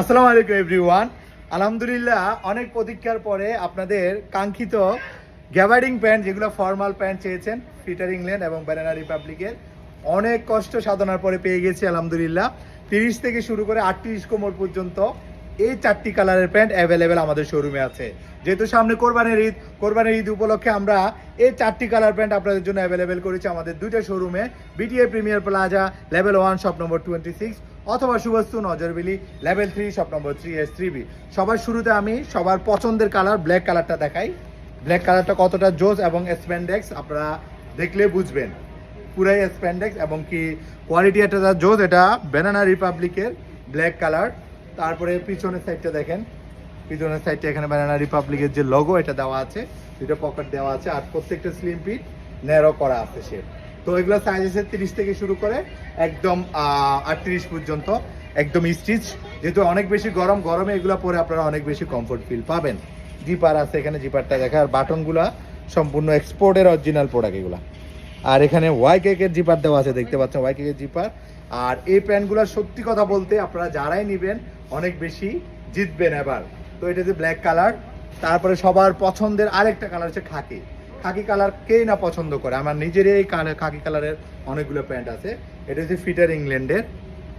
আসসালামু আলাইকুম এভরিওয়ান আলহামদুলিল্লাহ, অনেক প্রতীক্ষার পরে আপনাদের কাঙ্ক্ষিত গ্যাবার্ডিং প্যান্ট, যেগুলো ফর্মাল প্যান্ট চেয়েছেন, ফিটার ইংল্যান্ড এবং ব্যানানা রিপাবলিকের, অনেক কষ্ট সাধনার পরে পেয়ে গেছি, আলহামদুলিল্লাহ। তিরিশ থেকে শুরু করে আটত্রিশ কোমর পর্যন্ত এই চারটি কালারের প্যান্ট অ্যাভেলেবেল আমাদের শোরুমে আছে। যেহেতু সামনে কোরবানির ঈদ কোরবানির ঈদ উপলক্ষে আমরা এই চারটি কালার প্যান্ট আপনাদের জন্য অ্যাভেলেবেল করেছি আমাদের দুইটা শোরুমে BTA premier plaza level one shop number twenty six অথবা Subastu নজরবিলি level three shop number three S three B সবার শুরুতে আমি সবার পছন্দের কালার ব্ল্যাক কালারটা দেখাই। ব্ল্যাক কালারটা কতটা জোস এবং স্প্যান্ডেক্স আপনারা দেখলে বুঝবেন। পুরাই স্প্যান্ডেক্স এবং কি কোয়ালিটি একটা জোস এটা ব্যানানা রিপাবলিকের ব্ল্যাক কালার তারপরে পিছনের সাইডটা দেখেন। পিছনের সাইডটা এখানে ব্যানানা রিপাবলিকের যে লগো এটা দেওয়া আছে। দুটো পকেট দেওয়া আছে। আর প্রত্যেকটা স্লিম পিট ন্যারো করা আছে সে তো এগুলো সাইজ আছে তিরিশ থেকে শুরু করে একদম আটত্রিশ পর্যন্ত একদম স্টিচ যেহেতু অনেক বেশি গরম, গরমে এগুলো পরে আপনারা অনেক বেশি কমফোর্ট ফিল পাবেন। জিপার আছে এখানে জিপারটা দেখা। আর বাটনগুলা সম্পূর্ণ এক্সপোর্টের অরিজিনাল প্রোডাক্ট এগুলা। আর এখানে ওয়াই কেকের জিপার দেওয়া আছে, দেখতে পাচ্ছেন ওয়াই কেকের জিপার আর এই প্যান্টগুলো সত্যি কথা বলতে আপনারা যারাই নেবেন, অনেক বেশি জিতবেন এবার। তো এটা যে ব্ল্যাক কালার তারপরে সবার পছন্দের আরেকটা কালার হচ্ছে খাকি। খাকি কালার কেই না পছন্দ করে। আমার নিজেরই এই খাকি কালারের অনেকগুলো প্যান্ট আছে। এটা হচ্ছে ফিটার ইংল্যান্ডের।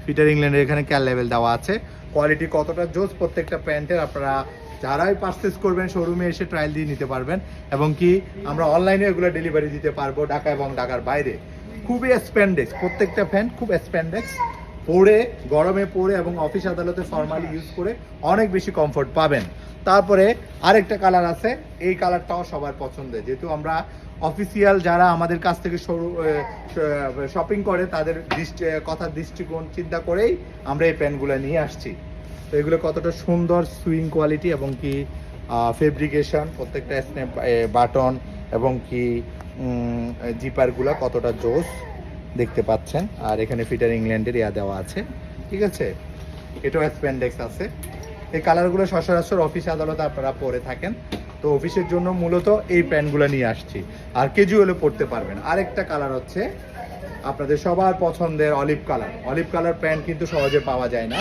ফিটার ইংল্যান্ডের এখানে ক্যাল লেভেল দেওয়া আছে। কোয়ালিটি কতটা জোস প্রত্যেকটা প্যান্টের আপনারা যারাই পারচেস করবেন শোরুমে এসে ট্রায়াল দিয়ে নিতে পারবেন। এবং কি আমরা অনলাইনে এগুলো ডেলিভারি দিতে পারব ঢাকা এবং ঢাকার বাইরে। খুবই স্প্যান্ডেক্স প্রত্যেকটা ফ্যান খুব স্প্যান্ডেক্স পরে গরমে পরে এবং অফিস আদালতে ফর্মালি ইউজ করে অনেক বেশি কমফোর্ট পাবেন। তারপরে আরেকটা কালার আছে, এই কালারটাও সবার পছন্দের। যেহেতু আমরা অফিসিয়াল যারা আমাদের কাছ থেকে শপিং করে, তাদের দৃষ্টি কথার দৃষ্টিকোণ চিন্তা করেই আমরা এই প্যান্টগুলো নিয়ে আসছি। তো এগুলো কতটা সুন্দর সুইং কোয়ালিটি এবং কি ফেব্রিকেশন প্রত্যেকটা স্ন্যাপ বাটন এবং কি জিপারগুলো কতটা জোস। দেখতে পাচ্ছেন। আর এখানে ফিটার ইংল্যান্ডের ইয়া দেওয়া আছে। ঠিক আছে? এটাও স্প্যান্ডেক্স আছে। এই কালারগুলো সচরাচর অফিস আদালতে আপনারা পরে থাকেন। তো অফিসের জন্য মূলত এই প্যান্টগুলো নিয়ে আসছি। আর কেজুয়ালও পড়তে পারবেন। আরেকটা কালার হচ্ছে আপনাদের সবার পছন্দের olive colour olive colour pant কিন্তু সহজে পাওয়া যায় না।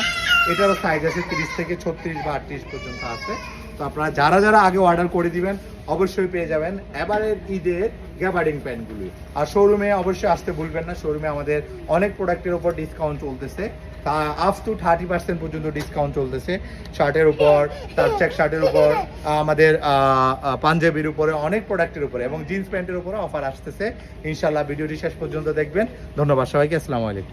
এটারও সাইজ আছে তিরিশ থেকে ছত্রিশ বা আটত্রিশ পর্যন্ত আছে। তো আপনারা যারা যারা আগে অর্ডার করে দিবেন অবশ্যই পেয়ে যাবেন এবারের ঈদের গ্যাবার্ডিং প্যান্টগুলি আর শোরুমে অবশ্যই আসতে ভুলবেন না শোরুমে আমাদের অনেক প্রোডাক্টের উপর ডিসকাউন্ট চলতেছে। তা আপ টু থার্টি পার্সেন্ট পর্যন্ত ডিসকাউন্ট চলতেছে। শার্টের উপর, তার চেক শার্টের উপর, আমাদের পাঞ্জাবির উপরে অনেক প্রোডাক্টের উপরে এবং জিন্স প্যান্টের উপরে অফার আসতেছে। ইনশাল্লাহ ভিডিওটি শেষ পর্যন্ত দেখবেন। ধন্যবাদ সবাইকে, আসসালামু আলাইকুম।